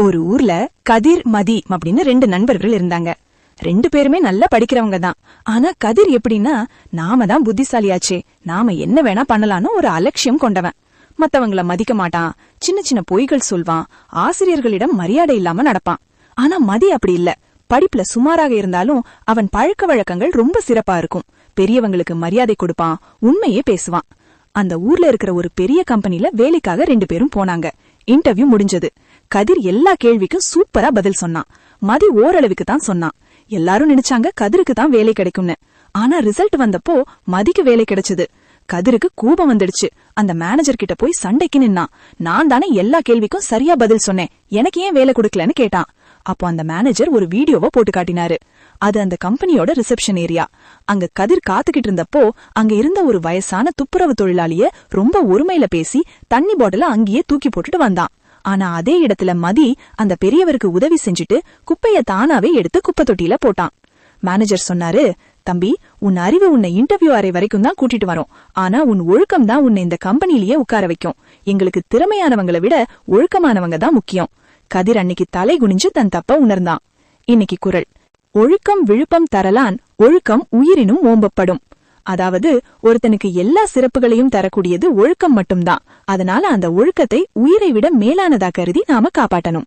ஒரு ஊர்ல கதிர் மதி அப்படின்னு ரெண்டு நண்பர்கள் இருந்தாங்க. ரெண்டு பேருமே நல்லா படிக்கிறவங்க தான். ஆனா கதிர் எப்படின்னா நாம தான் புத்திசாலியாச்சே. நாம என்ன வேணா பண்ணலாம்னு ஒரு அலட்சியம் கொண்டவன். மத்தவங்கள மதிக்க மாட்டான். சின்ன சின்ன பொய்கள் சொல்வான். ஆசிரியர்களிடம் மரியாதை இல்லாம நடப்பான். ஆனா மதி அப்படி இல்ல. படிப்புல சுமாராக இருந்தாலும் அவன் பழக்க வழக்கங்கள் ரொம்ப சிறப்பா இருக்கும். பெரியவங்களுக்கு மரியாதை கொடுப்பான். உண்மையே பேசுவான். அந்த ஊர்ல இருக்கிற ஒரு பெரிய கம்பெனில வேலைக்காக ரெண்டு பேரும் போனாங்க. இன்டர்வியூ முடிஞ்சது. கதிர் எல்லா கேள்விக்கும் சூப்பரா பதில் சொன்னான். மதி ஓரளவுக்கு தான் சொன்னான். எல்லாரும் நினைச்சாங்க கதிருக்கு தான் வேலை கிடைக்கும்னு. ஆனா ரிசல்ட் வந்தப்போ மதிக்கு வேலை கிடைச்சது. கதிருக்கு கூபம் வந்துடுச்சு. அந்த மேனேஜர் கிட்ட போய் சண்டைக்கு நின்னான். நான் தானே எல்லா கேள்விக்கும் சரியா பதில் சொன்னேன். எனக்கு ஏன் வேலை கொடுக்கலன்னு கேட்டான். அப்போ அந்த மேனேஜர் ஒரு வீடியோவை போட்டு காட்டினாரு. அது அந்த கம்பெனியோட ரிசப்ஷன் ஏரியா அங்க கதிர் காத்துக்கிட்டு இருந்தப்போ அங்க இருந்த ஒரு வயசான துப்புரவு தொழிலாளிய ரொம்ப ஒருமையில பேசி தண்ணி பாட்டில அங்கேயே தூக்கி போட்டுட்டு வந்தான். ஆனா அதே இடத்துல மதி அந்த பெரியவருக்கு உதவி செஞ்சுட்டு குப்பைய தானாவே எடுத்து குப்பை தொட்டியில போட்டான். மேனேஜர் சொன்னாரு தம்பி உன் அறிவு உன்னை இன்டர்வியூ அறை வரைக்கும் தான் கூட்டிட்டு வரோம். ஆனா உன் ஒழுக்கம் தான் உன்னை இந்த கம்பெனிலேயே உட்கார வைக்கும். எங்களுக்கு திறமையானவங்களை விட ஒழுக்கமானவங்க தான் முக்கியம். கதிர் அன்னைக்கு தலை குனிஞ்சு தன் தப்ப உணர்ந்தான். இன்னைக்கு குரல். ஒழுக்கம் விழுப்பம் தரலான் ஒழுக்கம் உயிரினும் ஓம்பப்படும். அதாவது ஒருத்தனுக்கு எல்லா சிறப்புகளையும் தரக்கூடியது ஒழுக்கம் மட்டும்தான். அதனால அந்த ஒழுக்கத்தை உயிரை விட மேலானதா கருதி நாம காப்பாட்டணும்